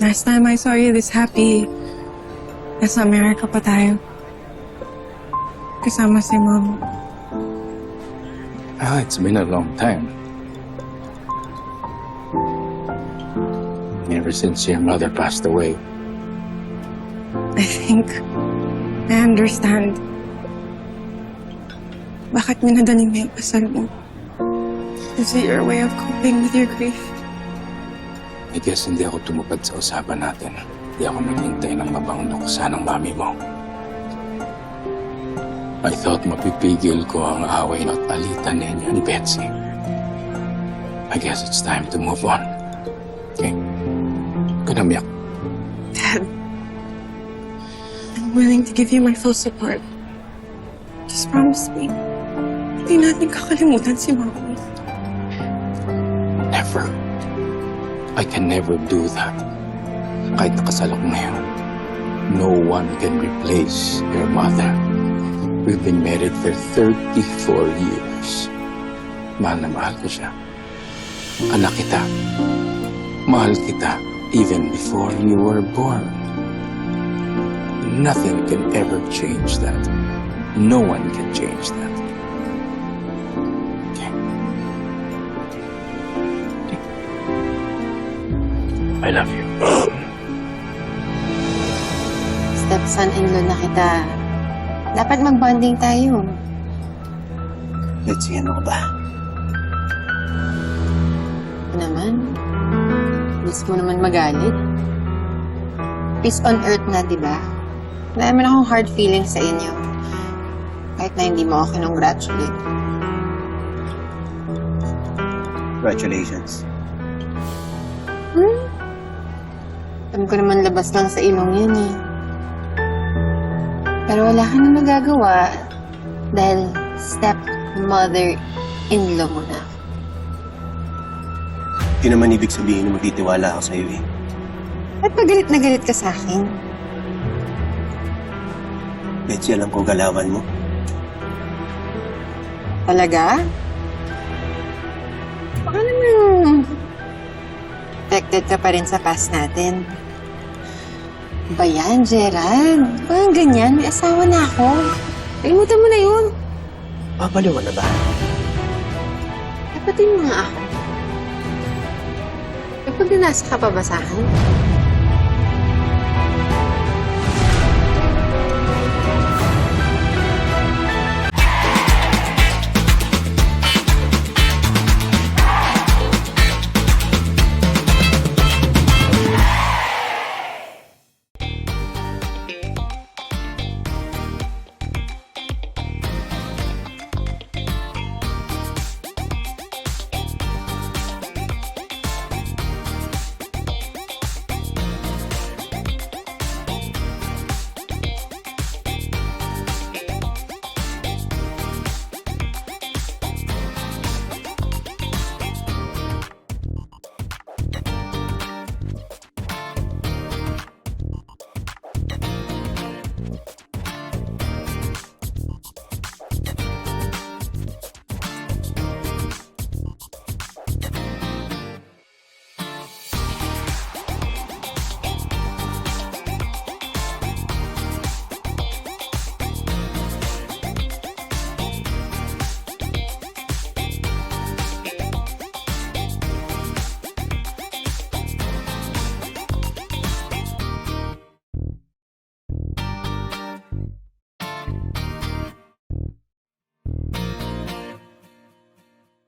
Last time I saw you this happy, nasa America pa tayo. Kasama si Mom. Ah, it's been a long time. Ever since your mother passed away. I think I understand. Bakit minadali mo yung kasal mo? Is it your way of coping with your grief? I guess hindi ako tumupad sa usapan natin. Hindi ako naghintay ng mabang luksan ng mami mo. I thought mapipigil ko ang away at alitan ninyo ni Betsy. I guess it's time to move on. Okay? Kunamiyak. Dad, I'm willing to give you my full support. Just promise me, hindi natin kakalimutan si Mommy. Never. I can never do that. Kahit nakasal ako ngayon, no one can replace your mother. We've been married for 34 years. Mahal na mahal ko siya. Anak kita. Mahal kita even before you were born. Nothing can ever change that. No one can change that. I love you. Stepson-in-law na kita. Dapat mag-bonding tayo. Let's see, ano ka ba? Ano naman? Miss mo naman magalit. Peace on earth na, di ba? Wala naman akong hard feelings sa inyo. Kahit na hindi mo ako kinongratulate. Congratulations. Hmm? Alam ko naman labas lang sa ilong yan eh. Pero wala ka na magagawa dahil step-mother-in-law mo na. Hindi naman ibig sabihin na magtitiwala ako sa'yo eh. At pagalit na galit ka sa akin. Betsy, alam ko galawan mo. Talaga? Baka naman affected ka pa rin sa past natin. Ba yan, Gerald? Parang ganyan, may asawa na ako. Kalimutan mo na yun. Papaliw na ba? Dapatin mo nga ako. Kapag nasa ka pa ba sa akin?